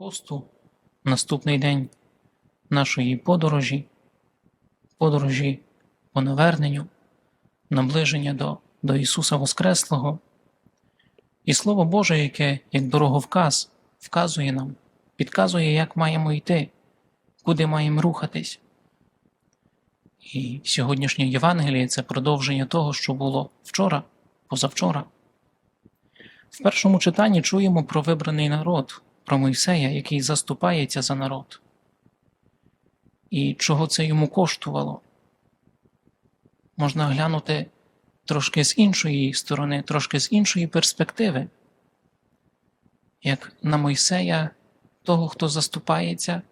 посту, наступний день нашої подорожі, подорожі по наверненню, наближення до, до Ісуса Воскреслого. І Слово Боже, яке, як дороговказ, вказує нам, підказує, як маємо йти, куди маємо рухатись. І сьогоднішнє Євангеліє це продовження того, що було вчора, позавчора. В першому читанні чуємо про вибраний народ, про Мойсея, який заступається за народ. І чого це йому коштувало? Можна глянути трошки з іншої сторони, трошки з іншої перспективи, як на Мойсея, того, хто заступається,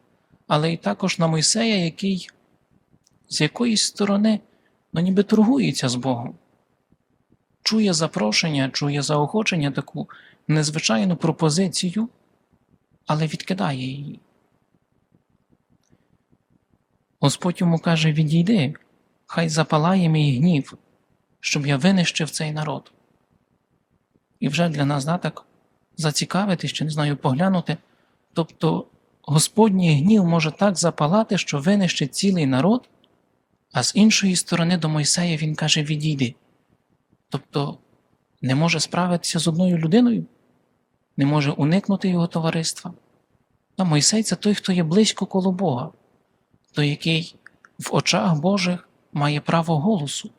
але й також на Мойсея, який з якоїсь сторони ну, ніби торгується з Богом чує запрошення, чує заохочення таку незвичайну пропозицію, але відкидає її. Господь йому каже: Відійди, хай запалає мій гнів, щоб я винищив цей народ. І вже для нас да, так зацікавитись, чи не знаю, поглянути. Тобто Господній гнів може так запалати, що винищить цілий народ, а з іншої сторони до Мойсея він каже: Відійди. Тобто не може справитися з одною людиною, не може уникнути його товариства. А Мойсей це той, хто є близько коло Бога, той, який в очах Божих має право голосу.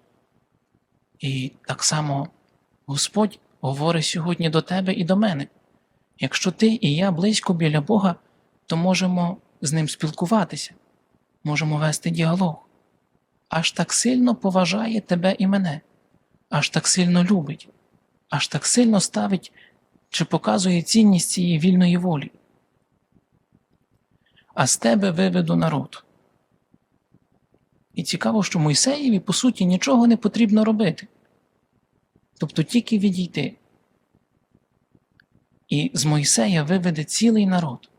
І так само Господь говорить сьогодні до тебе і до мене. Якщо ти і я близько біля Бога, то можемо з ним спілкуватися, можемо вести діалог. Аж так сильно поважає тебе і мене аж так сильно любить, аж так сильно ставить чи показує цінність цієї вільної волі. А з тебе виведу народ. І цікаво, що Мойсеєві, по суті, нічого не потрібно робити. Тобто тільки відійти. І з Мойсея виведе цілий народ.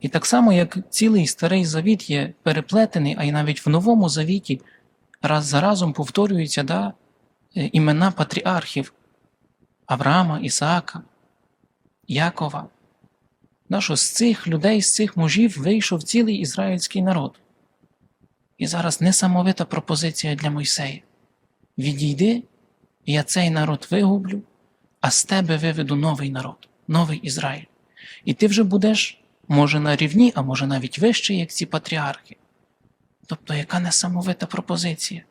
І так само, як цілий старий завіт є переплетений, а й навіть в новому завіті раз за разом повторюється, да, Е, імена патріархів Авраама, Ісаака, Якова. Що з цих людей, з цих мужів вийшов цілий ізраїльський народ. І зараз несамовита пропозиція для Мойсея. Відійди, я цей народ вигублю, а з тебе виведу новий народ, новий Ізраїль. І ти вже будеш, може, на рівні, а може навіть вище, як ці патріархи. Тобто, яка несамовита пропозиція?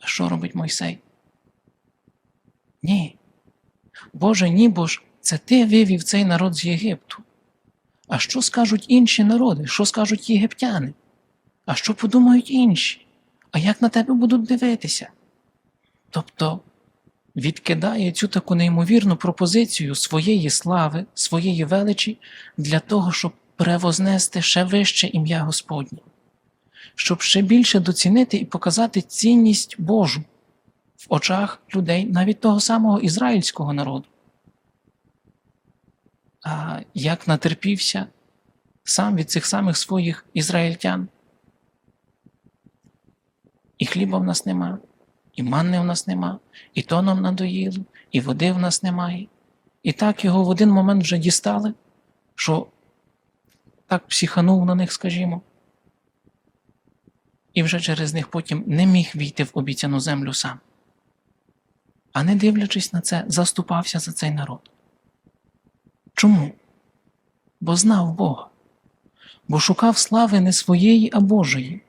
А що робить Мойсей? Ні. Боже, ні, бо ж це ти вивів цей народ з Єгипту. А що скажуть інші народи? Що скажуть єгиптяни? А що подумають інші? А як на тебе будуть дивитися? Тобто відкидає цю таку неймовірну пропозицію своєї слави, своєї величі для того, щоб превознести ще вище ім'я Господнє щоб ще більше доцінити і показати цінність Божу очах людей, навіть того самого ізраїльського народу. А як натерпівся сам від цих самих своїх ізраїльтян? І хліба в нас нема, і манни в нас нема, і то нам надоїло, і води в нас немає. І так його в один момент вже дістали, що так психанув на них, скажімо, і вже через них потім не міг війти в обіцяну землю сам. А не дивлячись на це, заступався за цей народ. Чому? Бо знав Бога, бо шукав слави не своєї, а Божої.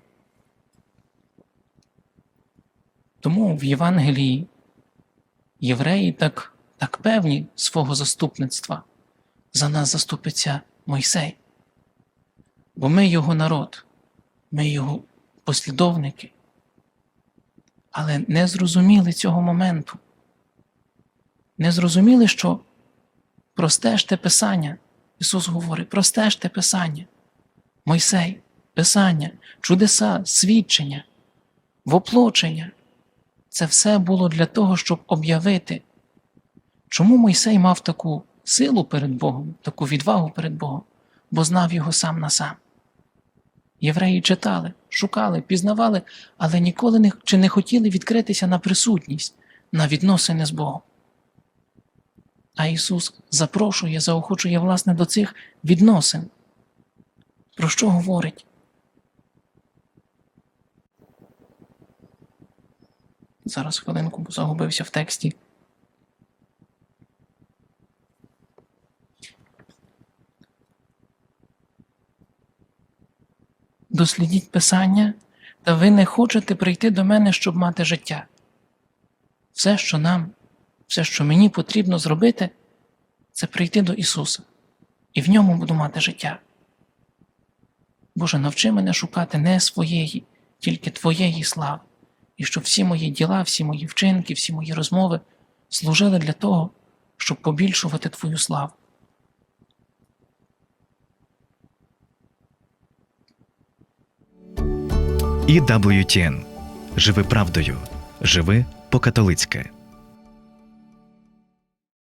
Тому в Євангелії євреї так, так певні свого заступництва за нас заступиться Мойсей, бо ми його народ, ми його послідовники, але не зрозуміли цього моменту. Не зрозуміли, що простежте Писання. Ісус говорить, простежте Писання, Мойсей, Писання, чудеса, свідчення, воплочення. Це все було для того, щоб об'явити, чому Мойсей мав таку силу перед Богом, таку відвагу перед Богом, бо знав його сам на сам. Євреї читали, шукали, пізнавали, але ніколи не, чи не хотіли відкритися на присутність, на відносини з Богом. А Ісус запрошує, заохочує власне до цих відносин. Про що говорить? Зараз хвилинку загубився в тексті. Дослідіть Писання, та ви не хочете прийти до мене, щоб мати життя. Все, що нам, все, що мені потрібно зробити, це прийти до Ісуса, і в ньому буду мати життя. Боже, навчи мене шукати не своєї, тільки Твоєї слави, і щоб всі мої діла, всі мої вчинки, всі мої розмови служили для того, щоб побільшувати Твою славу. І WTN. Живи правдою, живи по-католицьки.